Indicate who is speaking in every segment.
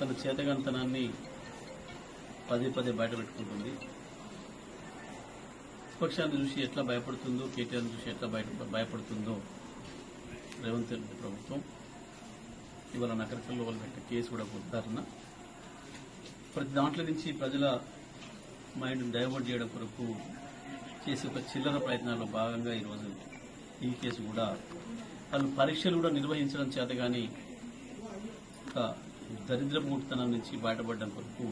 Speaker 1: తన చేతగంతనాన్ని పదే పదే బయట పెట్టుకుంటుంది. విపక్షాన్ని చూసి ఎట్లా భయపడుతుందో కేటీఆర్ని చూసి ఎట్లా బయట భయపడుతుందో రేవంత్ రెడ్డి ప్రభుత్వం ఇవాళ నకరికల్లో వాళ్ళు పెట్టిన కేసు కూడా ఉదాహరణ. ప్రతి దాంట్లో నుంచి ప్రజల మైండ్ డైవర్ట్ చేయడం కొరకు చేసే ఒక చిల్లర ప్రయత్నాల్లో భాగంగా ఈరోజు ఈ కేసు కూడా. వాళ్ళు పరీక్షలు కూడా నిర్వహించడం చేత కానీ ఒక దరిద్ర దరిద్రమూర్తనం నుంచి బయటపడడం కొరకు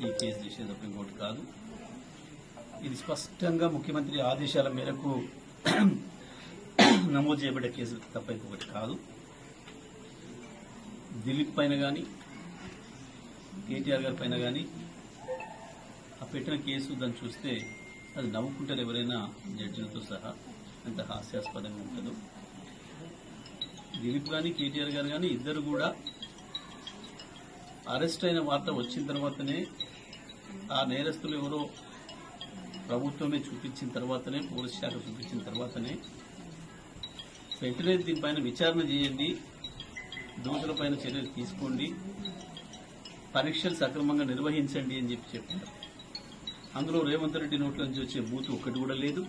Speaker 1: ఈ కేసు చేసేది ఇంకోటి కాదు. ఇది స్పష్టంగా ముఖ్యమంత్రి ఆదేశాల మేరకు నమోదు చేయబడ్డ కేసు తప్ప ఇంకొకటి కాదు. దిలీప్ పైన కానీ కేటీఆర్ గారి పైన కానీ ఆ పెట్టిన కేసు దాన్ని చూస్తే అది నవ్వుకుంటారు ఎవరైనా జడ్జిలతో సహా. ఎంత హాస్యాస్పదంగా ఉంటుందో. దిలీప్ కానీ కేటీఆర్ గారు కానీ ఇద్దరు కూడా అరెస్ట్ అయిన వార్త వచ్చిన తర్వాతనే ఆ నేరస్తులు ఎవరో ప్రభుత్వమే చూపించిన తర్వాతనే పోలీస్ శాఖ చూపించిన తర్వాతనే వెంటనే దీనిపైన విచారణ చేయండి. దోషులపైన చర్యలు తీసుకోండి. పరీక్షలు సక్రమంగా నిర్వహించండి అని చెప్పి చెప్పారు. అందులో రేవంత్ రెడ్డి నోట్ల నుంచి వచ్చే బూత్ ఒక్కటి కూడా లేదు.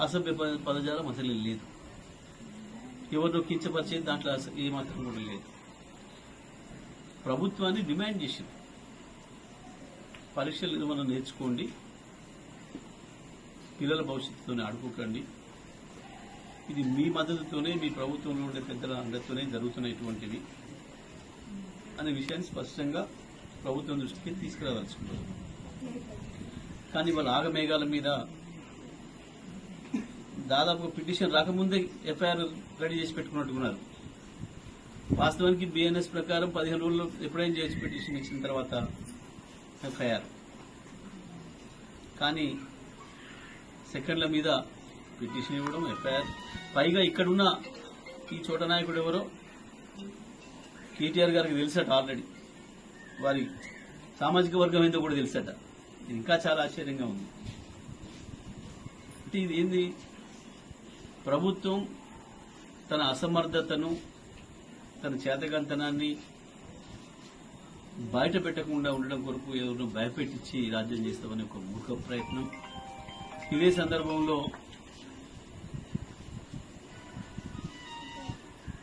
Speaker 1: అసభ్య పద- పదజాలం అసలు లేదు. ఎవరినో కించపరిచేది దాంట్లో అసలు ఏమాత్రం కూడా లేదు. ప్రభుత్వాన్ని డిమాండ్ చేసింది. పరీక్షలు నిర్వహణ నేర్చుకోండి. పిల్లల భవిష్యత్తుతోనే ఆడుకోకండి. ఇది మీ మద్దతుతోనే మీ ప్రభుత్వంలో ఉండే పెద్దల అండతోనే జరుగుతున్నటువంటివి అనే విషయాన్ని స్పష్టంగా ప్రభుత్వం దృష్టికి తీసుకురాదలుచుకున్నారు కానీ వాళ్ళ ఆగమేఘాల మీద దాదాపు పిటిషన్ రాకముందే ఎఫ్ఐఆర్ రెడీ చేసి పెట్టుకున్నట్టుకున్నారు వాస్తవానికి బిఎన్ఎస్ ప్రకారం పదిహేను రోజుల్లో ఎప్పుడైనా చేసి పిటిషన్ ఇచ్చిన తర్వాత ఎఫ్ఐఆర్ కానీ సెకండ్ల మీద పిటిషన్ ఇవ్వడం ఎఫ్ఐఆర్. పైగా ఇక్కడున్న ఈ చోట నాయకుడు ఎవరో కేటీఆర్ గారికి తెలుసట ఆల్రెడీ. వారి సామాజిక వర్గం ఏందో కూడా తెలుసట. ఇంకా చాలా ఆశ్చర్యంగా ఉంది. అంటే ఇది ఏంది? ప్రభుత్వం తన అసమర్థతను తన చేతగంతనాన్ని బయట పెట్టకుండా ఉండడం కొరకు ఎవరినో భయపెట్టించి రాజ్యం చేస్తామని ఒక మూర్ఖ ప్రయత్నం. ఇదే సందర్భంలో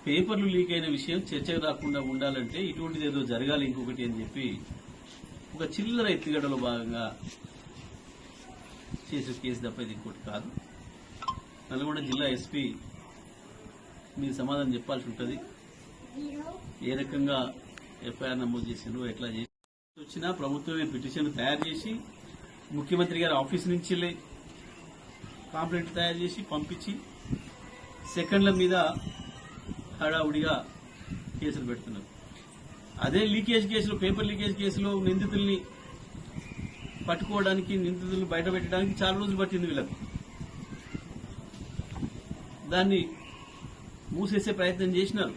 Speaker 1: పేపర్లు లీక్ అయిన విషయం చర్చకు రాకుండా ఉండాలంటే ఇటువంటిది ఏదో జరగాలి ఇంకొకటి అని చెప్పి ఒక చిల్లర ఎత్తుగడలో భాగంగా చేసే కేసు తప్ప ఇది ఇంకోటి కాదు. నల్గొండ జిల్లా ఎస్పీ మీరు సమాధానం చెప్పాల్సి ఉంటుంది. ఏ రకంగా ఎఫ్ఐఆర్ నమోదు చేసిండ్రు ఎట్లా చేసి వచ్చినా ప్రభుత్వమే పిటిషన్ తయారు చేసి ముఖ్యమంత్రి గారి ఆఫీస్ నుంచి కాంప్లైంట్ తయారు చేసి పంపించి సెకండ్ల మీద హడావుడిగా కేసులు పెడుతున్నారు. అదే లీకేజ్ కేసులో పేపర్ లీకేజ్ కేసులో నిందితుల్ని పట్టుకోవడానికి నిందితులను బయట పెట్టడానికి చాలా రోజులు పట్టింది వీళ్ళకు. దాన్ని మూసేసే ప్రయత్నం చేసినారు.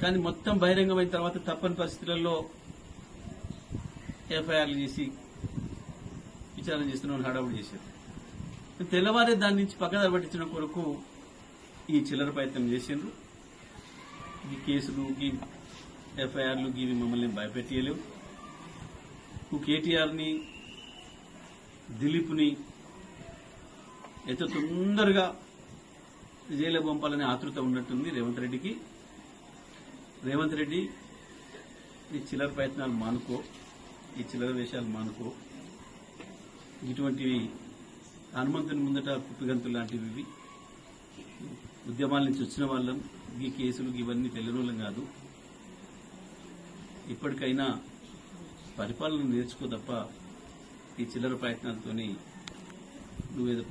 Speaker 1: కానీ మొత్తం బహిరంగమైన తర్వాత తప్పని పరిస్థితులలో ఎఫ్ఐఆర్లు చేసి విచారణ చేస్తున్నాం హడావుడి చేశారు. తెల్లవారే దాని నుంచి పక్కదారి పట్టించడం కొరకు ఈ చిల్లర ప్రయత్నం చేసిండ్రు. ఈ కేసులు ఈ ఎఫ్ఐఆర్లు ఇవి మమ్మల్ని భయపెట్టేయలేవు. కేటీఆర్ని దిలీప్ని ఎంత తొందరగా జైలు పంపాలనే ఆతృత ఉన్నట్టుంది రేవంత్ రెడ్డికి. రేవంత్ రెడ్డి ఈ చిల్లర ప్రయత్నాలు మానుకో ఈ చిల్లర వేషాలు మానుకో. ఇటువంటివి హనుమంతుని ముందట పుట్టుగంతులు లాంటివి ఇవి. ఉద్యమాల నుంచి వచ్చిన వాళ్ళం. ఈ కేసులు ఇవన్నీ తెలియని కాదు. ఇప్పటికైనా పరిపాలన నేర్చుకో తప్ప ఈ చిల్లర ప్రయత్నాలతోని నువ్వేదో